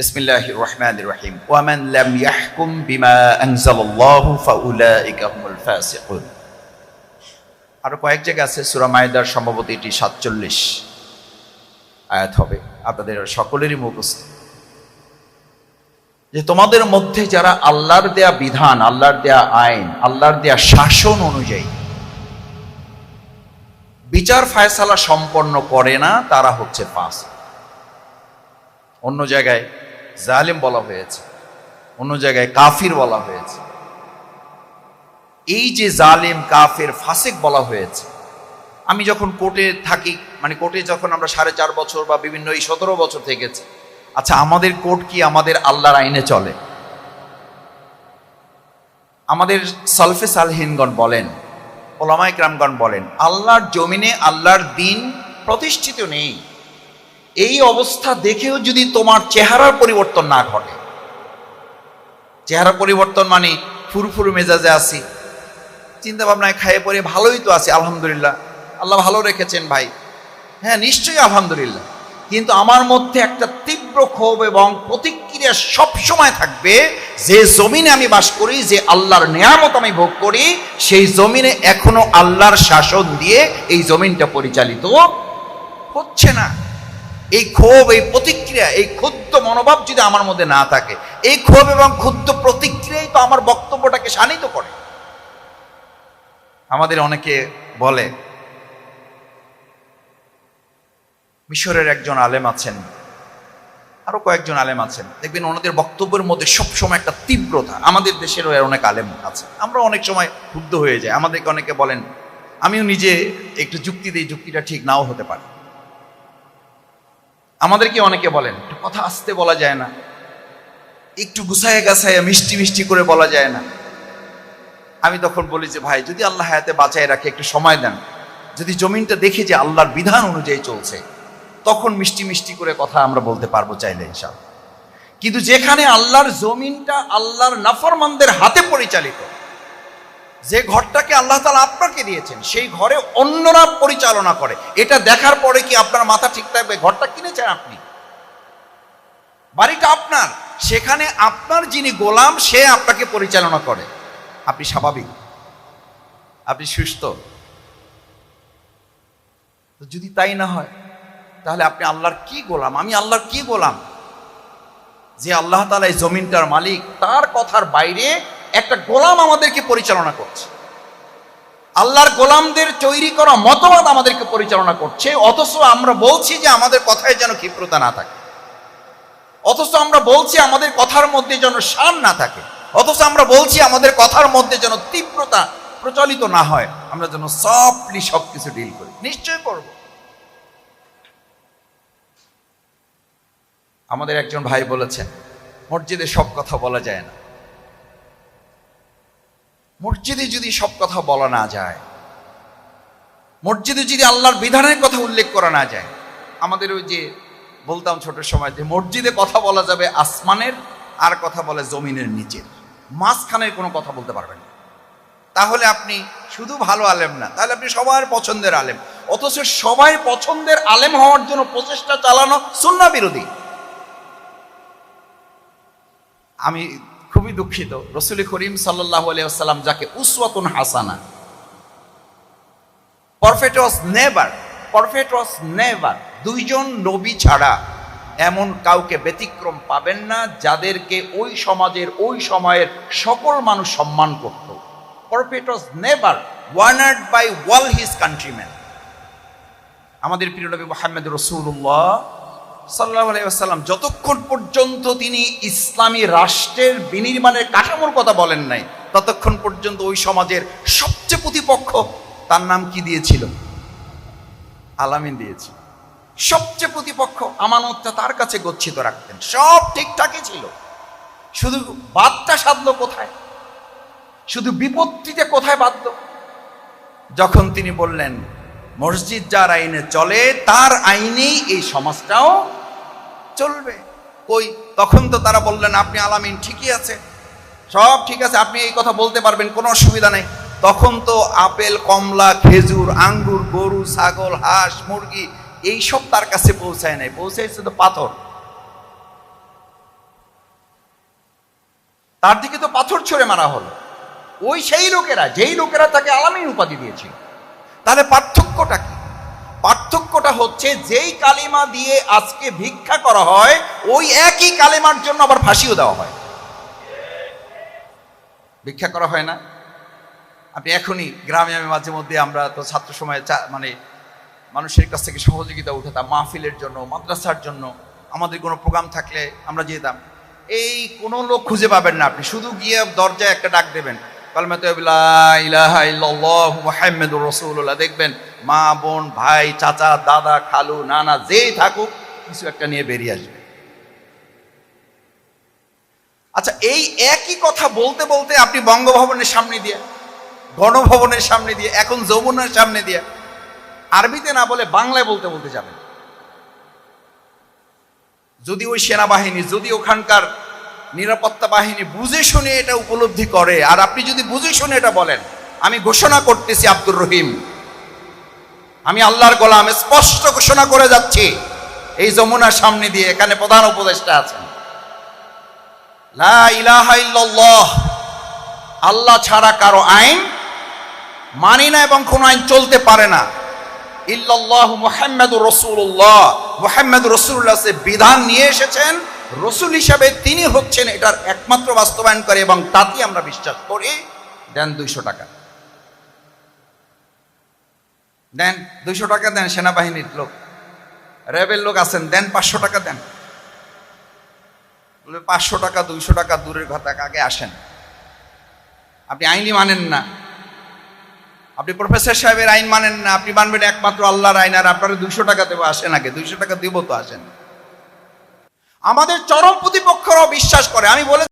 বিসমিল্লাহ রহমান রহিম ওয়ামান লাম ইয়াহকুম বিমা আনজালাল্লাহু ফাউলাইকা হুমুল ফাসিকুন আরও কয়েক জায়গা আছে, সূরা মায়েদার সম্ভবত এটি সাতচল্লিশ আয়াত হবে। আপনাদের সকলেরই মুখস্থ। যে তোমাদের মধ্যে যারা আল্লাহর দেয়া বিধান, আল্লাহর দেয়া আইন, আল্লাহর দেয়া শাসন অনুযায়ী বিচার ফায়সালা সম্পন্ন করে না, তারা হচ্ছে পাস অন্য জায়গায় জালিম বলা হয়েছে, অন্য জায়গায় কাফির বলা হয়েছে। এই যে জালিম, কাফের, ফাসেক বলা হয়েছে, আমি যখন কোর্টে থাকি মানে কোর্টে যখন আমরা সাড়ে চার বছর বা বিভিন্ন এই সতেরো বছর থেকেছি আচ্ছা আমাদের কোর্ট কি আমাদের আল্লাহর আইনে চলে? আমাদের সলফে সালহিনগণ বলেন ওলামাই রামগণ বলেন, আল্লাহর জমিনে আল্লাহর দিন প্রতিষ্ঠিত নেই। এই অবস্থা দেখেও যদি তোমার চেহারার পরিবর্তন না ঘটে চেহারা পরিবর্তন মানে ফুরফুর মেজাজে আসি চিন্তা ভাবনায় খাইয়ে পরে ভালোই তো আছি, আলহামদুলিল্লাহ। আল্লাহ ভালো রেখেছেন ভাই। হ্যাঁ নিশ্চয়ই আলহামদুলিল্লাহ। কিন্তু আমার মধ্যে একটা তীব্র ক্ষোভ এবং প্রতিক্রিয়া সব সময় থাকবে, যে জমিনে আমি বাস করি, যে আল্লাহর নেয়ামত আমি ভোগ করি, সেই জমিনে এখনও আল্লাহর শাসন দিয়ে এই জমিনটা পরিচালিত হচ্ছে না। এই ক্ষোভ, এই প্রতিক্রিয়া, এই ক্ষুদ্র মনোভাব যদি আমার মধ্যে না থাকে, এই ক্ষোভ এবং ক্ষুদ্র প্রতিক্রিয়াই তো আমার বক্তব্যটাকে শানিত করে। আমাদের অনেকে বলে, মিশরের একজন আলেম আছেন, আরও কয়েকজন আলেম আছেন, দেখবেন ওনাদের বক্তব্যের মধ্যে সবসময় একটা তীব্রতা। আমাদের দেশেরও অনেক আলেম আছে। আমরা অনেক সময় ক্ষুব্ধ হয়ে যাই। আমাদেরকে অনেকে বলেন, আমিও নিজে একটু যুক্তি দিই, যুক্তিটা ঠিক নাও হতে পারে। আমাদেরকে অনেকে বলেন কথা আসতে বলা যায় না। একটু গুছায় গাছায় মিষ্টি মিষ্টি করে বলা যায় না। আমি তখন বলি যে, ভাই, যদি আল্লাহ হায়াতে বাঁচায় রাখে, একটু সময় দেন। যদি জমিনটা দেখে যে আল্লাহর বিধান অনুযায়ী চলছে, তখন মিষ্টি মিষ্টি করে কথা আমরা বলতে পারব চাইলে ইনশাল কিন্তু যেখানে আল্লাহর জমিনটা আল্লাহর নাফরমানদের হাতে পরিচালিত যে ঘরটাকে আল্লাহ তালা আপনাকে দিয়েছেন, সেই ঘরে অন্যরা পরিচালনা করে। এটা দেখার পরে কি আপনার মাথা ঠিক থাকবে? ঘরটা কিনেছেন আপনি? বাড়িটা আপনার। সেখানে আপনার যিনি গোলাম, সে আপনাকে পরিচালনা করে। আপনি স্বাভাবিক? আপনি সুস্থ? যদি তাই না হয়, তাহলে আপনি আল্লাহর কি গোলাম? আমি আল্লাহর কি গোলাম? যে আল্লাহ তালা এই জমিনটার মালিক, তার কথার বাইরে একটা গোলাম আমাদেরকে পরিচালনা করছে। আল্লাহর গোলামদের তৈরি করা মতবাদ আমাদেরকে পরিচালনা করছে, অথচ আমরা বলছি যে আমাদের কথায় যেন ক্ষিপ্রতা না থাকে। অথচ আমরা বলছি আমাদের কথার মধ্যে যেন শান না থাকে। অথচ আমরা বলছি আমাদের কথার মধ্যে যেন তীব্রতা প্রচলিত না হয়। আমরা যেন সফটলি সব কিছু ডিল করি। নিশ্চয় করব। আমাদের একজন ভাই বলেছেন, মসজিদে সব কথা বলা যায় না। মসজিদে যদি সব কথা বলা না যায়, মসজিদে যদি আল্লাহর বিধানের কথা উল্লেখ করা না যায়, আমাদের ওই যে বলতাম ছোট সময় যে মসজিদে কথা বলা যাবে আসমানের, আর কথা বলে জমিনের নিচের। মাঝখানের কোনো কথা বলতে পারবেন না। তাহলে আপনি শুধু ভালো আলেম না, তাহলে আপনি সবার পছন্দের আলেম। অথচ সবাই পছন্দের আলেম হওয়ার জন্য প্রচেষ্টা চালানো সুন্না বিরোধী। আমি খুবই দুঃখিত। রসুল করিম সাল্লাহ আলিয়াল্লাম যাকে উসওয়াতুন হাসানা perfect was never perfect was never দুইজন নবী ছাড়া এমন কাউকে ব্যতিক্রম পাবেন না যাদেরকে ওই সমাজের, ওই সময়ের সকল মানুষ সম্মান করত। Perfect was never honoured by all his countryman আমাদের প্রিয় নবী মোহাম্মদ রসুল্লাহ সাল্লাহ আলাইসাল্লাম যতক্ষণ পর্যন্ত তিনি ইসলামী রাষ্ট্রের বিনির্মাণের কাঠামোর কথা বলেন নাই, ততক্ষণ পর্যন্ত ওই সমাজের সবচেয়ে প্রতিপক্ষ তার নাম কি দিয়েছিল? আলামিন দিয়েছিল। সবচেয়ে প্রতিপক্ষ আমানতটা তার কাছে গচ্ছিত রাখতেন, সব ঠিকঠাকই ছিল। শুধু বাদটা সাধলো কোথায়? শুধু বিপত্তিতে কোথায় বাধ্য যখন তিনি বললেন, মসজিদ যার আইনে চলে, তার আইনেই এই সমাজটাও চলবে। কই? তখন তো তারা বললেন, আপনি আলামিন ঠিকই আছে। সব ঠিক আছে, আপনি এই কথা বলতে পারবেন, কোনো অসুবিধা নেই। তখন তো আপেল, কমলা, খেজুর, আঙ্গুর, গরু, ছাগল, হাঁস, মুরগি, এইসব তার কাছে পৌঁছায় নাই। পৌঁছাইছে তো পাথর। তার দিকে তো পাথর ছুঁড়ে মারা হলো। ওই সেই লোকেরা, যেই লোকেরা তাকে আলামিন উপাধি দিয়েছিল তাহলে পার্থক্যটা কি? পার্থক্যটা হচ্ছে যেই কালিমা দিয়ে আজকে ভিক্ষা করা হয়, ওই একই কালিমার জন্য আবার ফাঁসিও দেওয়া হয়। ভিক্ষা করা হয় না। আপনি এখনই গ্রামে আমি মাঝে মধ্যে আমরা তো ছাত্র সময়ে মানে মানুষের কাছ থেকে সহযোগিতা উঠাতাম, মাহফিলের জন্য, মাদ্রাসার জন্য। আমাদের কোনো প্রোগ্রাম থাকলে আমরা যেতাম। এই কোনো লোক খুঁজে পাবেন না আপনি। শুধু গিয়ে দরজায় একটা ডাক দেবেন। কালমাতে ইলাহা ইল্লাল্লাহু মুহাম্মাদুর রাসূলুল্লাহ। দেখবেন মা, বোন, ভাই, চাচা, দাদা, খালু, নানা, যেই থাকুক, কিছু একটা নিয়ে বেরিয়ে আসবে। আচ্ছা এই একই কথা বলতে বলতে আপনি বঙ্গভবনের সামনে দিয়ে, গণভবনের সামনে দিয়ে, এখন যৌবনের সামনে দিয়ে, আরবিতে না বলে বাংলায় বলতে বলতে যাবেন। যদি ওই সেনাবাহিনী, যদি ওখানকার নিরাপত্তা বাহিনী বুঝে শুনে এটা উপলব্ধি করে, আর আপনি যদি বুঝে শুনে এটা বলেন, আমি ঘোষণা করতেছি আব্দুর রহিম। আমি আল্লাহর গোলাম, স্পষ্ট ঘোষণা করে যাচ্ছি, এই যমুনার সামনে দিয়ে এখানে প্রধান উপদেষ্টা আছেন। আল্লাহ ছাড়া কারও আইন মানি না এবং কোনো আইন চলতে পারে না। ইল্লাল্লাহ মুহাম্মাদুর রাসূলুল্লাহ মুহাম্মাদুর রাসূলুল্লাহ সে বিধান নিয়ে এসেছেন, রসুল হিসাবে তিনি হচ্ছেন এটার একমাত্র বাস্তবায়ন করে এবং তাতেই আমরা বিশ্বাস করি, দেন দুইশো টাকা। দেন দুইশো টাকা দেন, সেনাবাহিনীর লোক। র্যাবের লোক আছেন, দেন পাঁচশো টাকা দেন। পাঁচশো টাকা, দুইশো টাকা দূরের কথা আগে আসেন? আপনি আইনই মানেন না। আপনি প্রফেসর সাহেবের আইন মানেন না, আপনি মানবেন একমাত্র আল্লাহর আইন, আর আপনারা দুইশো টাকা দেবো আসেন আগে দুইশো টাকা দিব তো আসেন। আমাদের চরম প্রতিপক্ষরাও বিশ্বাস করে, আমি বলে